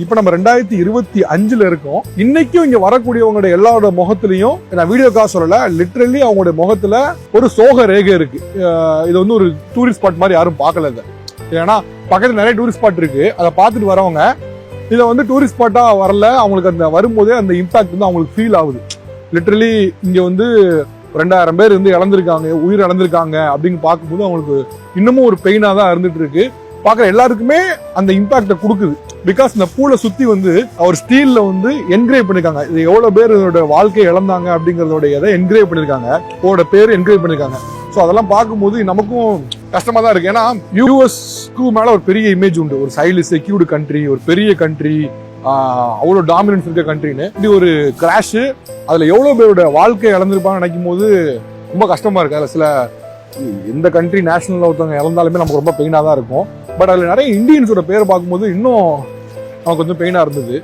இப்போ நம்ம ரெண்டாயிரத்தி இருபத்தி அஞ்சுல இருக்கோம். இன்னைக்கும் இங்க வரக்கூடியவங்களோட எல்லாரோட முகத்திலையும் நான் வீடியோக்காக சொல்லல லிட்ரலி அவங்களுடைய முகத்துல ஒரு சோக ரேகை இருக்கு. இது வந்து ஒரு டூரிஸ்ட் ஸ்பாட் மாதிரி யாரும் பார்க்கல இது. ஏன்னா பக்கத்தில் நிறைய டூரிஸ்ட் ஸ்பாட் இருக்கு. அதை பார்த்துட்டு வரவங்க இதை வந்து டூரிஸ்ட் ஸ்பாட்டாக வரல அவங்களுக்கு அந்த வரும்போதே அந்த இம்பாக்ட் வந்து அவங்களுக்கு ஃபீல் ஆகுது. லிட்ரலி இங்கே வந்து ரெண்டாயிரம் பேர் வந்து இழந்திருக்காங்க உயிர் இழந்திருக்காங்க அப்படின்னு பார்க்கும்போது அவங்களுக்கு இன்னமும் ஒரு பெயினாக தான் இருந்துட்டு இருக்கு. பார்க்குற எல்லாருக்குமே அந்த இம்பாக்டை கொடுக்குது. பிகாஸ் இந்த பூலை சுற்றி வந்து அவர் ஸ்டீலில் வந்து என்கிரேவ் பண்ணியிருக்காங்க இது எவ்வளோ பேர் இதோட வாழ்க்கையை இழந்தாங்க அப்படிங்கிறதோடைய இதை என்கிரேவ் பண்ணியிருக்காங்க அவரோட பேர் என்கிரேவ் பண்ணியிருக்காங்க ஸோ அதெல்லாம் பார்க்கும்போது நமக்கும் கஷ்டமாக தான் இருக்குது ஏன்னா யூஎஸ்க்கு மேலே ஒரு பெரிய இமேஜ் உண்டு. ஒரு சைல்டு செக்யூர்டு கண்ட்ரி ஒரு பெரிய கண்ட்ரி அவ்வளோ டாமினன்ஸ் இருக்க கண்ட்ரின்னு இப்படி ஒரு கிராஷு அதில் எவ்வளோ பேரோட வாழ்க்கையை இழந்திருப்பான்னு நினைக்கும் போது ரொம்ப கஷ்டமாக இருக்குது அதில் சில எந்த கண்ட்ரி நேஷனலில் ஒருத்தவங்க இழந்தாலுமே நமக்கு ரொம்ப பெயினாக தான் இருக்கும். பட் அதில் நிறைய இந்தியன்ஸோட பேர் பார்க்கும்போது இன்னும் நமக்கு கொஞ்சம் பெயினாக இருந்தது.